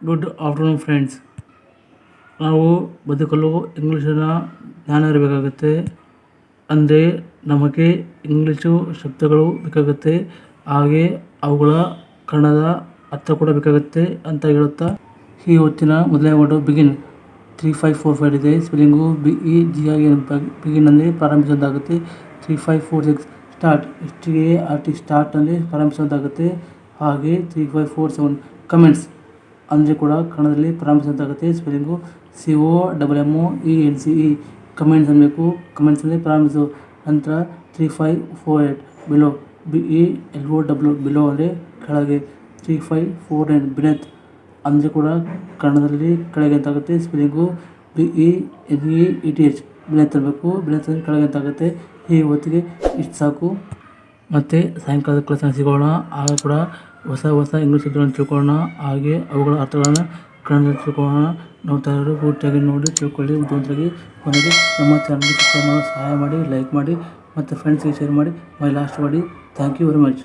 Good afternoon friends ನಾವು ಬದುಕಲು ಇಂಗ್ಲೀಷಿನ ಜ್ಞಾನ ಇರಬೇಕಾಗುತ್ತೆ. ಅಂದರೆ ನಮಗೆ ಇಂಗ್ಲೀಷು ಶಬ್ದಗಳು ಬೇಕಾಗುತ್ತೆ. ಹಾಗೆ ಅವುಗಳ ಕನ್ನಡ ಅರ್ಥ ಕೂಡ ಬೇಕಾಗುತ್ತೆ ಅಂತ ಹೇಳುತ್ತಾ ಈ ಹೊತ್ತಿನ ಮೊದಲನೇ word begin three five four five ಇದೆ. ಸ್ಪೆಲ್ಲಿಂಗು ಬಿ ಇ ಜಿ ಆಗಿ ಬಿಗಿನ್ ಅಂದರೆ ಪ್ರಾರಂಭಿಸೋದಾಗುತ್ತೆ. Three five four six start A R T ಪ್ರಾರಂಭಿಸೋದಾಗುತ್ತೆ. ಹಾಗೆ three five four seven comments ಅಂದರೆ ಕೂಡ ಕನ್ನಡದಲ್ಲಿ ಪ್ರಾರಂಭಿಸೋದಾಗುತ್ತೆ spelling C O double M O E N C E comments ಅನ್ನಬೇಕು ಕಮೆಂಟ್ಸಲ್ಲಿ ಪ್ರಾರಂಭಿಸು. ನಂತರ three five four eight below B E L O W below ಅಂದರೆ ಕೆಳಗೆ. Three five four nine beneath ಅಂದರೆ ಕೂಡ ಕನ್ನಡದಲ್ಲಿ ಕೆಳಗೆ ಅಂತಾಗುತ್ತೆ spelling B E N E E T H beneath ಅನ್ನಬೇಕು ಬಿನೆತ್ ಅಂದರೆ ಕೆಳಗೆ ಅಂತಾಗುತ್ತೆ ಈ ಹೊತ್ತಿಗೆ ಇಷ್ಟು ಸಾಕು. ಮತ್ತು ಸಾಯಂಕಾಲದ ಕೆಲಸ ಸಿಗೋಣ. ಆಗ ಕೂಡ ಹೊಸ ಹೊಸ ಇಂಗ್ಲೀಷ್ ಶಬ್ದಗಳನ್ನು ತಿಳ್ಕೊಳ್ಳೋಣ. ಹಾಗೆ ಅವುಗಳ ಅರ್ಥಗಳನ್ನು ಕನ್ನಡದಲ್ಲಿ ತಿಳ್ಕೊಳ್ಳೋಣ. ನಾವು ಇರೋರು ಪೂರ್ತಿಯಾಗಿ ನೋಡಿ ತಿಳ್ಕೊಳ್ಳಿ. ಉದ್ಯೋಗಿ ಕೊನೆಗೆ ನಮ್ಮ ಚಾನಲ್ಗೆ ಸಹಾಯ ಮಾಡಿ ಲೈಕ್ ಮಾಡಿ, ಮತ್ತು ಫ್ರೆಂಡ್ಸ್ಗೆ ಶೇರ್ ಮಾಡಿ. ಮೈ ಲಾಸ್ಟ್ ಮಾಡಿ ಥ್ಯಾಂಕ್ ಯು ವೆರಿ ಮಚ್